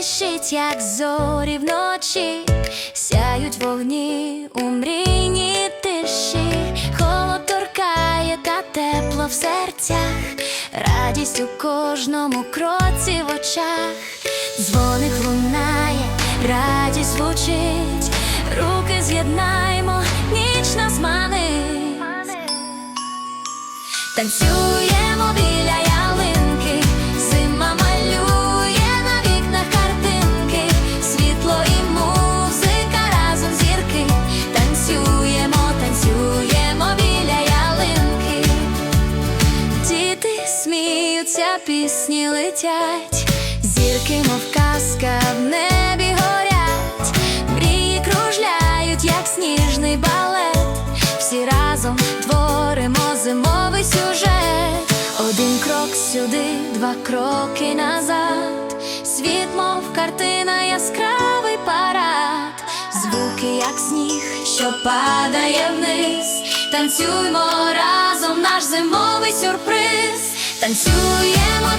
блищить, як зорі вночі, сяють вогні у мрійній тиші, холод торкає та тепло в серцях, радість у кожному кроці в очах, дзвоник лунає, радість звучить, руки з'єднаймо, ніч нас манить. Танцюємо сміються, пісні летять, зірки, мов казка в небі горять, мрії кружляють, як сніжний балет. Всі разом творимо зимовий сюжет. Один крок сюди, два кроки назад. Світ, мов картина, яскравий парад, звуки, як сніг, що падає вниз. Танцюймо разом наш зимовий сюрприз, танцюємо